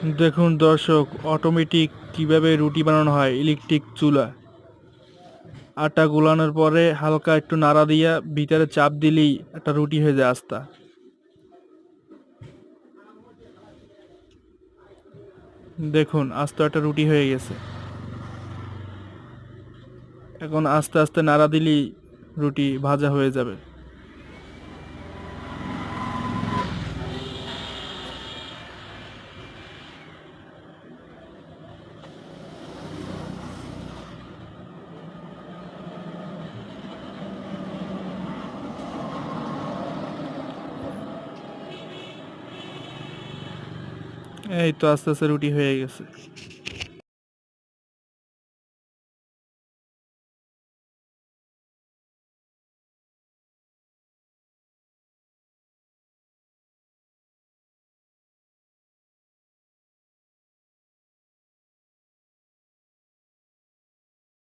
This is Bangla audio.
দেখুন দর্শক অটোমেটিক কীভাবে রুটি বানানো হয়? ইলেকট্রিক চুলা। আটা গুলানোর পরে হালকা একটু নাড়া দিয়া ভিতরে চাপ দিলেই একটা রুটি হয়ে যায় আস্তা। দেখুন, আস্ত একটা রুটি হয়ে গেছে। এখন আস্তে আস্তে নাড়া দিলেই রুটি ভাজা হয়ে যাবে। এই তো আস্তে আস্তে রুটি হয়ে গেছে।